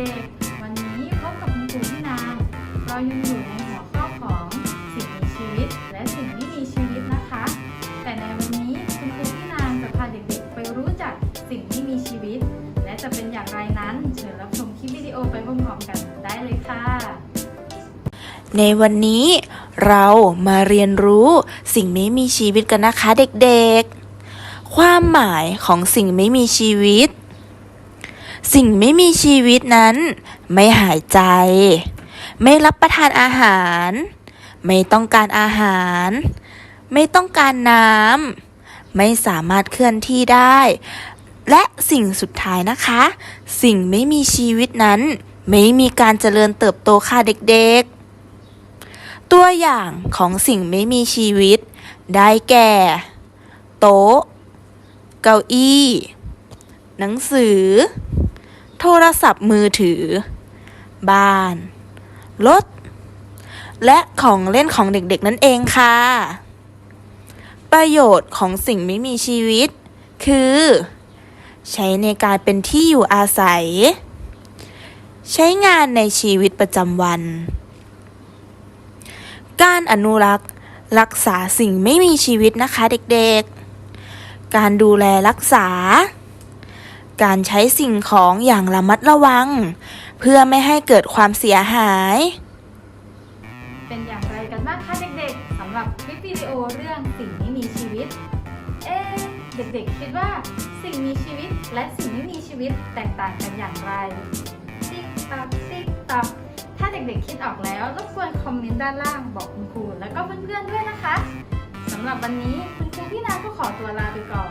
ด็กๆ วันนี้พบกับคุณครูพี่นางเรายังอยู่ในหัวข้อของสิ่งมีชีวิต และสิ่งไม่มีชีวิตนะคะ แต่ในวันนี้คุณครูพี่นางจะพาเด็กๆ ไปรู้จักสิ่งที่มีชีวิต และจะเป็นอย่างไรนั้นเชิญรับชมคลิปวิดีโอไปพร้อมๆกันได้เลยค่ะ ในวันนี้เรามาเรียนรู้สิ่งไม่มีชีวิตกันนะคะเด็กๆ ความหมายของสิ่งไม่มีชีวิต สิ่งไม่มีชีวิตนั้น ไม่หายใจ ไม่รับประทานอาหาร ไม่ต้องการอาหาร ไม่ต้องการน้ำไม่สามารถเคลื่อนที่ได้ และสิ่งสุดท้ายนะคะ สิ่งไม่มีชีวิตนั้น ไม่มีการเจริญเติบโตค่ะเด็กๆ ตัวอย่างของสิ่งไม่มีชีวิต ได้แก่ โต๊ะ เก้าอี้ หนังสือ โทรศัพท์มือถือ บ้าน รถ และของเล่นของเด็กๆนั่นเองค่ะ ประโยชน์ของสิ่งไม่มีชีวิต คือ ใช้ในการเป็นที่อยู่อาศัย ใช้งานในชีวิตประจำวัน การอนุรักษ์รักษาสิ่งไม่มีชีวิตนะคะเด็กๆ การดูแลรักษา การใช้สิ่งของอย่างระมัดระวัง เพื่อไม่ให้เกิดความเสียหาย เป็นอย่างไรกันบ้างคะเด็กๆสำหรับคลิปวิดีโอเรื่องสิ่งไม่มีชีวิต เอ๊เด็กๆคิดว่าสิ่งมีชีวิตและสิ่งไม่มีชีวิตแตกต่างกันอย่างไรติ๊กตักติ๊กตักถ้าเด็กๆคิดออกแล้วรบกวนคอมเมนต์ด้านล่างบอกคุณครูแล้วก็เพื่อนๆด้วยนะคะสำหรับวันนี้คุณครูพี่นาก็ขอตัวลาไปก่อน